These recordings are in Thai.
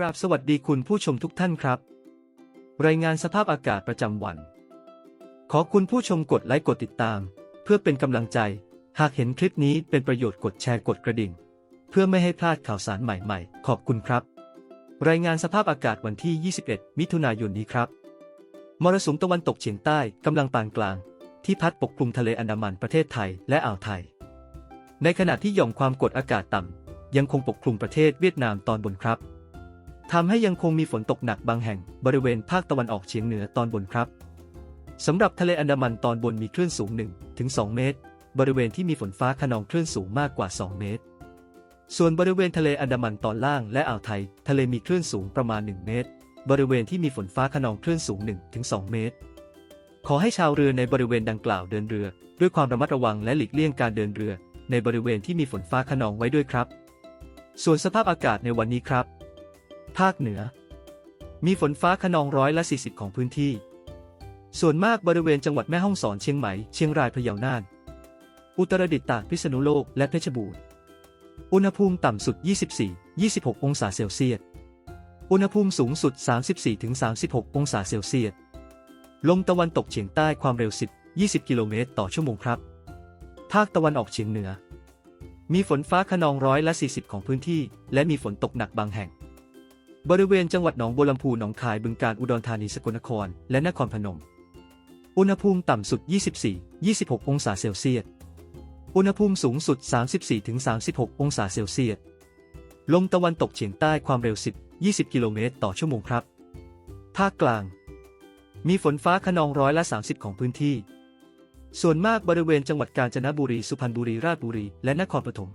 ราบสวัสดีคุณผู้ชมทุกท่านครับ รายงานสภาพอากาศประจำวัน ขอคุณผู้ชมกดไลค์กดติดตาม เพื่อเป็นกำลังใจ หากเห็นคลิปนี้เป็นประโยชน์กดแชร์กดกระดิ่ง เพื่อไม่ให้พลาดข่าวสารใหม่ๆ ขอบคุณครับ รายงานสภาพอากาศวันที่ 21 มิถุนายนนี้ครับ มรสุมตะวันตกเฉียงใต้กำลังปานกลาง ที่พัดปกคลุมทะเลอันดามันประเทศไทยและอ่าวไทย ในขณะที่หย่อมความกดอากาศต่ำยังคงปกคลุมประเทศเวียดนามตอนบนครับ ทำให้ยังคงมีฝนตกหนักบางแห่งบริเวณภาคตะวันออกเฉียงเหนือตอนบนครับสำหรับทะเลอันดามันตอนบนมีคลื่นสูง1ถึง2เมตร บริเวณที่มีฝนฟ้าขนองคลื่นสูงมากกว่า 2 เมตร ส่วนบริเวณทะเลอันดามันตอนล่างและอ่าวไทย ทะเลมีคลื่นสูงประมาณ 1 เมตร บริเวณที่มีฝนฟ้าขนองคลื่นสูง1ถึง2เมตร ขอให้ชาวเรือในบริเวณดังกล่าวเดินเรือ ด้วยความระมัดระวังและหลีกเลี่ยงการเดินเรือ ในบริเวณที่มีฝนฟ้าขนองไว้ด้วยครับ ส่วนสภาพอากาศในวันนี้ครับ ภาคเหนือ มีฝนฟ้าขนองร้อยละ 40 ของพื้นที่ ส่วนมากบริเวณจังหวัดแม่ฮ่องสอนเชียงใหม่ เชียงรายพะเยาน่าน อุตรดิตถ์ตากพิษณุโลกและเพชรบูรณ์ อุณหภูมิต่ำสุด 24 26 องศาเซลเซียส อุณหภูมิสูงสุด 34-36 องศาเซลเซียส ลมตะวันตกเฉียงใต้ความเร็ว 10 20 กิโลเมตรต่อชั่วโมงครับ ภาคตะวันออกเฉียงเหนือ มีฝนฟ้าขนองร้อยละ 40 ของพื้นที่ และมีฝนตกหนักบางแห่ง บริเวณจังหวัดหนองบัวลำพูหนองคายบึงกาฬอุดรธานีสกลนคร และนครพนม อุณหภูมิต่ำสุด 24 26 องศาเซลเซียส อุณหภูมิสูงสุด 34-36 องศาเซลเซียส ลมตะวันตกเฉียงใต้ความเร็ว 10 20 กิโลเมตรต่อชั่วโมงครับ ภาคกลาง มีฝนฟ้าขนองร้อยละ 30 ของพื้นที่ ส่วนมากบริเวณจังหวัดกาญจนบุรี สุพรรณบุรี ราชบุรี และนครปฐม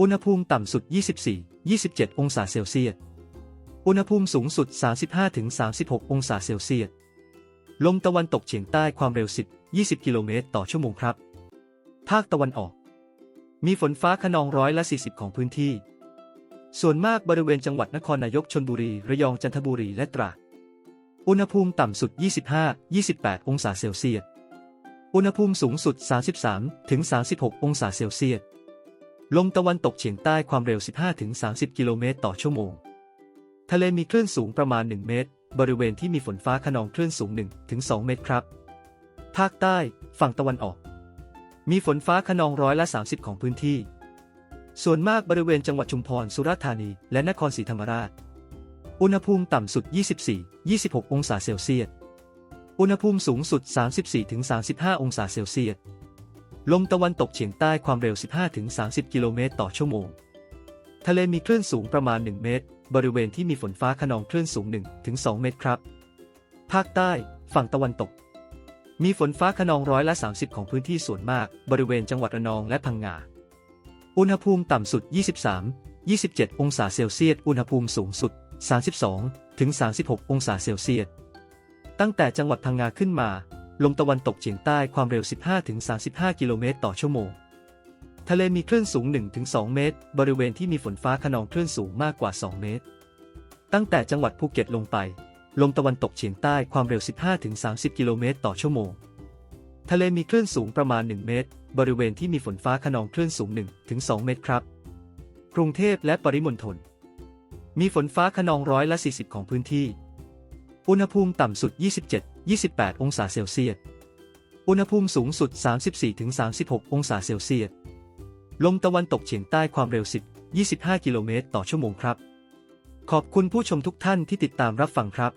อุณหภูมิต่ำสุด 24 27 องศาเซลเซียส อุณหภูมิสูงสุด 35-36 องศาเซลเซียส ลมตะวันตกเฉียงใต้ความเร็ว 10 20 กิโลเมตรต่อชั่วโมงครับ ภาคตะวันออก มีฝนฟ้าขนองร้อยละ 40 ของพื้นที่ ส่วนมากบริเวณจังหวัดนครนายกชนบุรี ระยองจันทบุรีและตราด อุณหภูมิต่ำสุด 25-28 องศาเซลเซียส อุณหภูมิสูงสุด 33-36 องศาเซลเซียส ลมตะวันตกเฉียงใต้ความเร็ว 15-30 กิโลเมตรต่อชั่วโมง ทะเลมีคลื่นสูงประมาณ 1 เมตร บริเวณที่มีฝนฟ้าขนองคลื่นสูง 1-2 เมตรครับ ภาคใต้ ฝั่งตะวันออก มีฝนฟ้าขนองร้อยละ 30 ของพื้นที่ ส่วนมากบริเวณจังหวัดชุมพร สุราษฎร์ธานี และนครศรีธรรมราช อุณหภูมิต่ำสุด 24-26 องศาเซลเซียส อุณหภูมิสูงสุด 34-35 องศาเซลเซียส ลมตะวันตกเฉียงใต้ความเร็ว 15-30 กิโลเมตรต่อชั่วโมง ทะเลมีคลื่นสูงประมาณ 1 เมตร บริเวณที่มีฝนฟ้าขนองคลื่นสูง 1-2 เมตรครับ ภาคใต้ ฝั่งตะวันตก มีฝนฟ้าขนองร้อยละ 30 ของพื้นที่ส่วนมาก บริเวณจังหวัดระนองและพังงา อุณหภูมิต่ำสุด 23 27 องศาเซลเซียส อุณหภูมิสูงสุด 32 ถึง 36 องศาเซลเซียส ตั้งแต่จังหวัดพังงาขึ้นมา ลมตะวันตกเฉียงใต้ความเร็ว 15 ถึง 35 กิโลเมตรต่อชั่วโมง ทะเลมีคลื่นสูง1ถึง2เมตร บริเวณที่มีฝนฟ้าขนองคลื่นสูงมากกว่า 2 เมตร ตั้งแต่จังหวัดภูเก็ตลงไป ลมตะวันตกเฉียงใต้ความเร็ว 15ถึง30 กิโลเมตรต่อชั่วโมง ทะเลมีคลื่นสูงประมาณ 1 เมตร บริเวณที่มีฝนฟ้าขนองคลื่นสูง1ถึง2เมตรครับ กรุงเทพและปริมณฑล มีฝนฟ้าขนองร้อยละ 40 ของพื้นที่ อุณหภูมิต่ำสุด 27 28 องศาเซลเซียส อุณหภูมิสูงสุด 34-36 องศาเซลเซียส ลมตะวันตกเฉียงใต้ความเร็ว 10 25 กิโลเมตรต่อชั่วโมงครับ ขอบคุณผู้ชมทุกท่านที่ติดตามรับฟังครับ